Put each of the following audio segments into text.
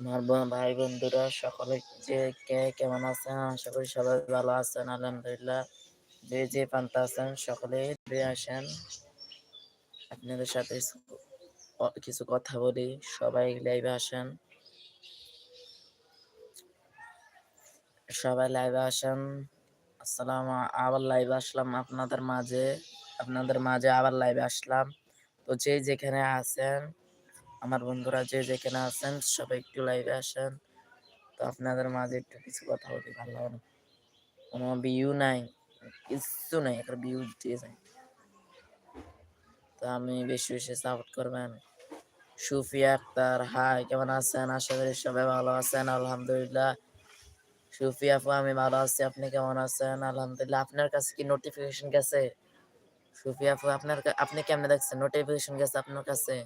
আমার ভাই বন্ধুরা সকলে যে কে কেমন আছেন? আশা করি সবাই ভালো আছেন আলহামদুলিল্লাহ। যে যে প্রান্তে আছেন সকলেই ঘুরে আসেন। আপনাদের সাথে কিছু কথা বলি। সবাই লাইভে আসেন। সবাই লাইভে আসেন। আসসালাম আবার লাইভে আসলাম আপনাদের মাঝে। আপনাদের মাঝে আবার লাইভে আসলাম। তো যে যেখানে আছেন, আমার বন্ধুরা যে যেখানে আছেন সবাই একটু লাইভে আসেন। তো আপনাদের মাঝে একটু কিছু কথা বলি ভালো লাগে। কোনো ভিউ নাই, কিচ্ছু নাই। একটা ভিউ দিয়ে যায়। তো আমি বেশি, বেশি সাপোর্ট করবেন। সুফিয়া আক্তার, হাই কেমন আছেন? আশা করি সবাই ভালো আছেন আলহামদুলিল্লাহ। সুফিয়া আপু আমি ভালো আছি। আপনি কেমন আছেন? আলহামদুলিল্লাহ। আপনার কাছে কি নোটিফিকেশন গেছে? সুফিয়া আপু আপনার আপনি কেমনে দেখছেন? নোটিফিকেশন গেছে আপনার কাছে?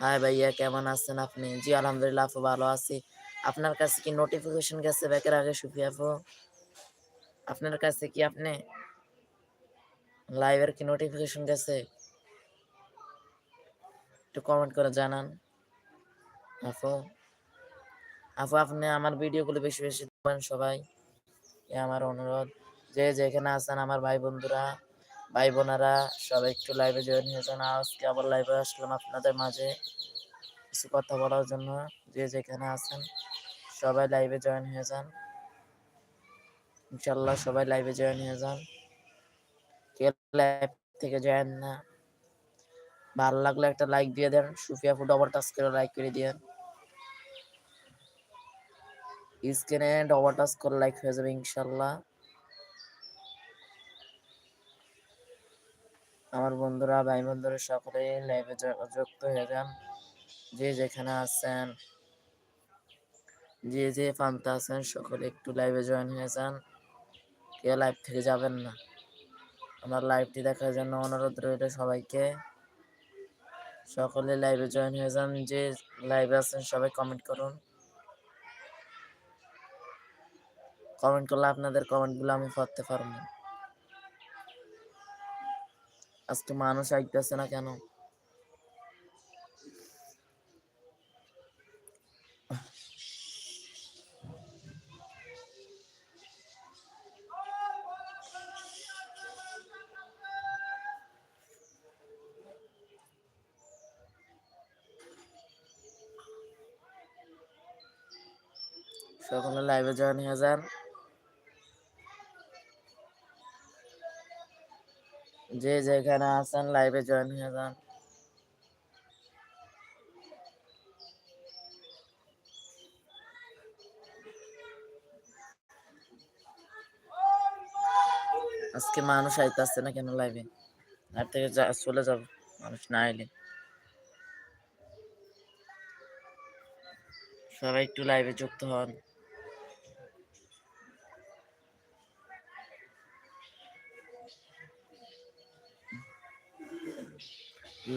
হাই ভাইয়া কেমন আছেন আপনি? জি আলহামদুলিল্লাহ আপু ভালো আছি। আপনার কাছে কি নোটিফিকেশন গেছে ব্যাকের আগে সুফিয়া আপু? আপনার কাছে কি আপনি লাইভের কি নোটিফিকেশন গেছে? একটু কমেন্ট করে জানান। আপু। আপু আপনি আমার ভিডিওগুলো বেশি, বেশি দেখবেন সবাই। আমার অনুরোধ। যে যেখানে আছেন আমার ভাই বন্ধুরা, ভাই বোনেরা সবাই একটু লাইভে জয়েন হয়ে যান। আজকে আবার লাইভে আসলাম আপনাদের মাঝে কিছু কথা বলার জন্য। যে যেখানে আছেন, সবাই লাইভে জয়েন হয়ে যান। ইনশাল্লাহ সবাই লাইভে জয়েন হয়ে যান। কে লাইভ থেকে জয়েন না ভালো লাগলে একটা লাইক দিয়ে দেন। সুফিয়া আপু ডবল টাচ করে লাইক করে দিয়েন। স্ক্রিনে ডবল টাচ করে লাইক হয়ে যাবে ইনশাআল্লাহ। আমার বন্ধুরা, ভাই বন্ধুরা সকলেই লাইভে যুক্ত হয়ে যান। যে যেখানে আছেন যে যে প্রান্তে আছেন সকলে একটু লাইভে জয়েন হয়ে যান। কেউ লাইভ থেকে যাবেন না। আমার লাইভটি দেখার জন্য অনুরোধ রইল সবাইকে। সকলে লাইভে জয়েন হয়ে যান। যে লাইভে আছেন সবাই কমেন্ট করুন। কমেন্ট করলে আপনাদের কমেন্টগুলো আমি পড়তে পারব। আজকে মানুষ আইতেছে না কেন? সকলে লাইভে জয়েন হয়ে যান। যে যেখানে আছেন লাইভে জয়েন হয়ে যান। আজকে মানুষ আইতাছে না কেন লাইভে? আর থেকে চলে যাব, মানুষ না আইলে। সবাই একটু লাইভে যুক্ত হন।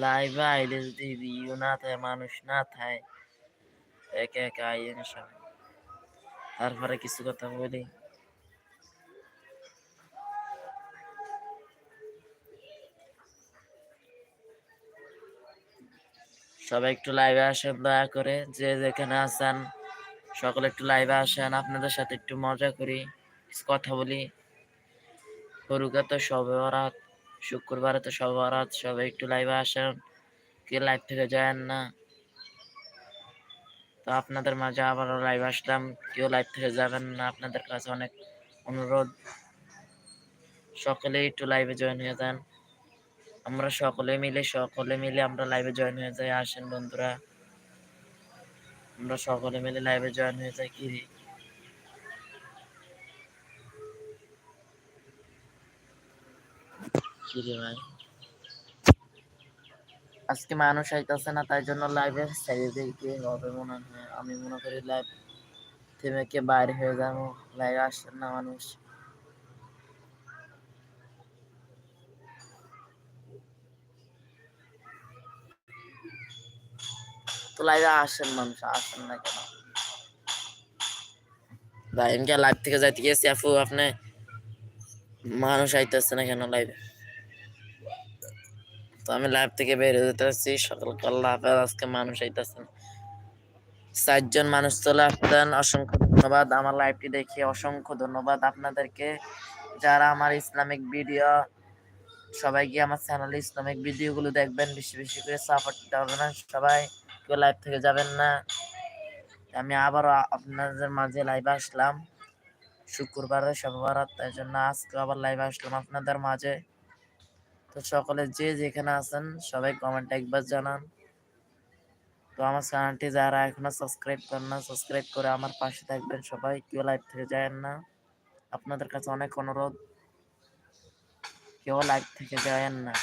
লাইভে আইলে যদি ভিউ না থাকে, মানুষ না থাকে, একা একা আইয়েন সবাই। তারপরে কিছু কথা বলি। সবাই একটু লাইভে আসেন দয়া করে। যে যেখানে আছেন সকলে একটু লাইভে আসেন। আপনাদের সাথে একটু মজা করি, কিছু কথা বলি। হরুকা তো শবে বরাত, শুক্রবারে তো শবে বরাত। সবাই একটু লাইভে আসেন। কে লাইভ থেকে যায়েন না। তো আপনাদের মাঝে আবারও লাইভ আসলাম। কেউ লাইভ থেকে যাবেন না। আপনাদের কাছে অনেক অনুরোধ। সকলে একটু লাইভে জয়েন হয়ে যান। আমরা সকলে মিলে সকলে মিলে আমরা লাইভে জয়েন হয়ে যাই। আসেন বন্ধুরা। আমরা সকলে মিলে লাইভে জয়েন হয়ে যাই। কি ভাই? আজকে মানুষ আইতাছে না তাই জন্য লাইভে ছেড়ে দিতে হবে মনে হয়। আমি মনে করি লাইভ থেকে বাইরে হয়ে যাব। লাইভে আসছেন না মানুষ। তো লাইভে আসেন মানুষ, আসেন না কেন? ভাই আমি লাইভ থেকে যাইতে গেছি আপু আপনি মানুষ আইতাছে না কেন লাইভে? তো আমি লাইভ থেকে বের হয়ে যেতে চাচ্ছি। সকলকে। আজকে মানুষ আইতাছে না। চারজন মানুষ চলে আসতেন অসংখ্য ধন্যবাদ আমার লাইভটি দেখে অসংখ্য ধন্যবাদ আপনাদেরকে যারা আমার ইসলামিক ভিডিও, সবাই গিয়ে আমার চ্যানেলে ইসলামিক ভিডিওগুলো দেখবেন, বেশি বেশি করে সাপোর্ট করবেন সবাই কেউ লাইভ থেকে যাবেন না আমি আবারও আপনাদের মাঝে লাইভে আসলাম শুক্রবারে সবার তাই জন্য আজকে আবার লাইভে আসলাম আপনাদের মাঝে তো সকলে যে যেখানে আছেন, সবাই কমেন্ট একবার জানান। তো আমার চ্যানেলটি যারা এখনও সাবস্ক্রাইব করেন না সাবস্ক্রাইব করে আমার পাশে থাকবেন সবাই, কেউ লাইভ থেকে যায়েন না। আপনাদের কাছে অনেক অনুরোধ, কেউ লাইভ থেকে যায়েন না।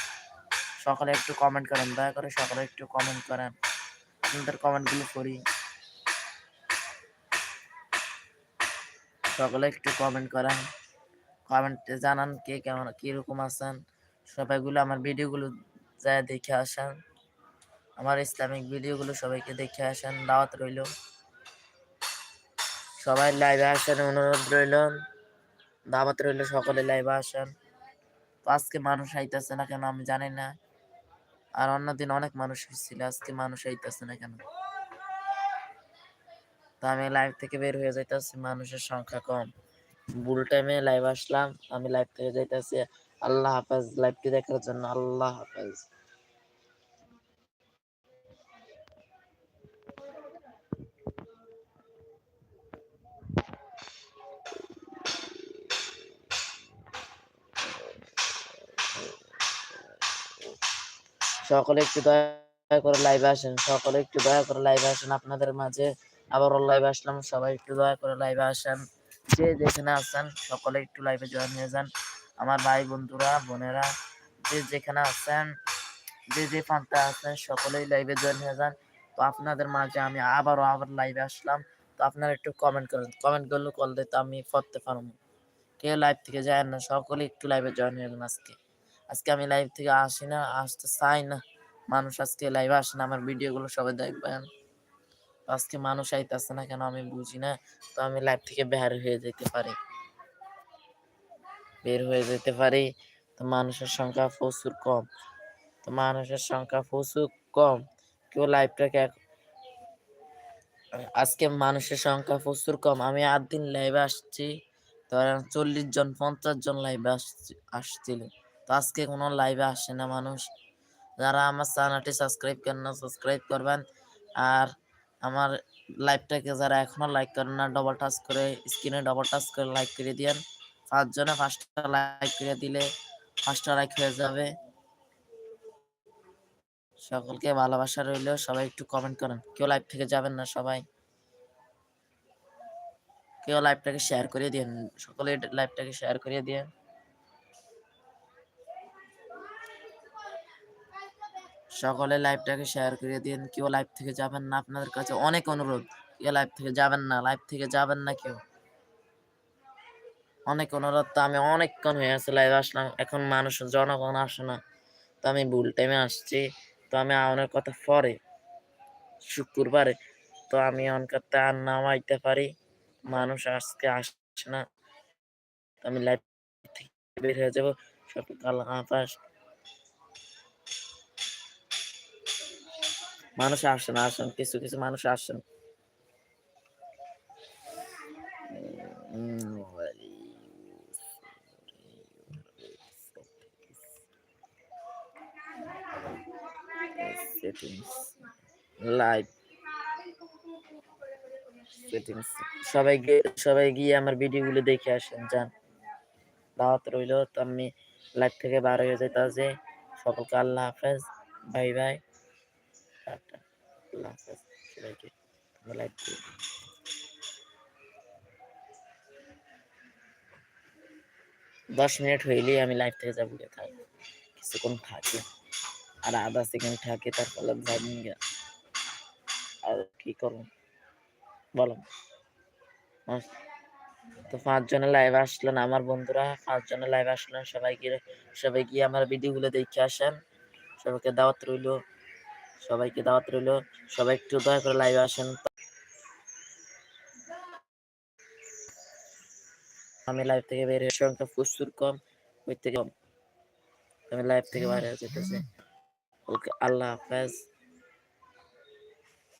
সকলে একটু কমেন্ট করেন, দয়া করে সকলে একটু কমেন্ট করেন। আপনাদের কমেন্টগুলো করি সকলে একটু কমেন্ট করেন। কমেন্টে জানান কে কেমন, কীরকম আছেন। সবাইগুলো আমার ভিডিওগুলো যায় দেখে আসেন। আমার ইসলামিক ভিডিওগুলো সবাইকে দেখে আসেন, দাওয়াত রইল। সবাই লাইভে আসেন, অনুরোধ রইল। দাওয়াত রইল, সকলে লাইভে আসেন। আজকে মানুষ আইতেছে না কেন আমি জানি না। আর অন্যদিন অনেক মানুষ ছিল আজকে মানুষ আইতেছে না কেন? তো আমি লাইভ থেকে বের হয়ে যাইতেছি, মানুষের সংখ্যা কম। ভুল টাইমে লাইভ আসলাম, আমি লাইভ থেকে যাইতেছি। আল্লাহ হাফেজ লাইভটি দেখার জন্য আল্লাহ হাফেজ। সকলে একটু দয়া করে লাইভে আসেন, সকলে একটু দয়া করে লাইভে আসেন আপনাদের মাঝে। আবারও লাইভে আসলাম, সবাই একটু দয়া করে লাইভে আসেন। যে যেখানে আসেন সকলে একটু লাইভে জয়েন হয়ে যান। আমার ভাই, বন্ধুরা, বোনেরা, যে যেখানে আছেন, যে যে প্রান্তে আছেন, সকলেই লাইভে জয়েন হয়ে যান। তো আপনাদের মাঝে আমি আবারও আবার লাইভে আসলাম। তো আপনারা একটু কমেন্ট করেন। কমেন্ট করলে কল দিতে আমি পড়তে পারব। কেউ লাইভ থেকে যায় না সকলে একটু লাইভে জয়েন হয়ে যান আজকে। আজকে আমি লাইভ থেকে আসি না, আসতে চাই না। মানুষ আজকে লাইভে আসে না, আমার ভিডিওগুলো সবাই দেখবেন। আজকে মানুষ আইতেছে না কেন আমি বুঝি না। তো আমি লাইভ থেকে বের হয়ে যেতে পারি। বের হয়ে যেতে পারি। তো মানুষের সংখ্যা প্রচুর কম। তো মানুষের সংখ্যা প্রচুর কম। কেউ লাইভটাকে আজকে মানুষের সংখ্যা প্রচুর কম। আমি আট দিন লাইভে আসছি। ধরেন চল্লিশ জন, পঞ্চাশ জন লাইভে আসছি আসছিল। তো আজকে কোনো লাইভে আসে না মানুষ। যারা আমার চ্যানেলটি সাবস্ক্রাইব করেন না সাবস্ক্রাইব করবেন। আর আমার লাইভটাকে যারা এখনও লাইক করেন না ডবল টাচ করে স্ক্রিনে ডবল টাচ করে লাইক করে দিয়েন। পাঁচজনে পাঁচটা লাইক করে দিলে পাঁচটা লাইক হয়ে যাবে। সকলকে ভালোবাসা রইল সবাই একটু কমেন্ট করেন, কেউ লাইভ থেকে যাবেন না সবাই। কেউ লাইভটাকে শেয়ার করে দিন সকলে লাইভটাকে শেয়ার করে দিন সকলে লাইভটাকে শেয়ার করে দিন কেউ লাইভ থেকে যাবেন না। আপনাদের কাছে অনেক অনুরোধ, কেউ লাইভ থেকে যাবেন না লাইভ থেকে যাবেন না কেউ। অনেক অনুরোধ, তো আমি অনেকক্ষণ হয়ে আছে লাইভ আসলাম। এখন মানুষ, জনগণ আসে না। তো আমি ভুল টাইমে আসছি। তো আমি আমার কথা পরে, শুক্রবারে, তো আমি অনকাতে আর নামাইতে পারি। মানুষ আজকে আসছে না। তো আমি লাইভ থেকে বের হয়ে যাব। সকাল আকাশ মানুষ আসেন আসেন, কিছু কিছু মানুষ আসেন। Settings লাইভ সেটিংস সবাই গিয়ে সবাই গিয়ে আমার ভিডিওগুলো দেখে আসেন, যান। দাওয়াত রইল, তো আমি লাইভ থেকে বার হয়ে যেতে আছে সকলকে আল্লাহ হাফেজ, বাই বাই। আল্লাহ হাফেজ, সবাইকে লাইভ দশ মিনিট হইলেই আমি লাইভ থেকে যাব থাক কিছুক্ষণ থাকি। আর আধা সেকেন্ড থাকি, তারপরে গে আর কি করব? বলো। তো পাঁচজনের লাইভ আসলেন আমার বন্ধুরা পাঁচজনের লাইভ আসলেন সবাই গিয়ে সবাই গিয়ে আমার ভিডিওগুলো দেখে আসেন। সবাইকে দাওয়াত রইল। সবাইকে দাওয়াত রইল। সবাই একটু দয়া করে লাইভ আসেন। আমি লাইভ থেকে বের হয়ে সংখ্যা প্রচুর কম। ওই থেকে। আমি লাইভ থেকে বাইরে যেতেছি। ওকে আল্লাহ হাফেজ।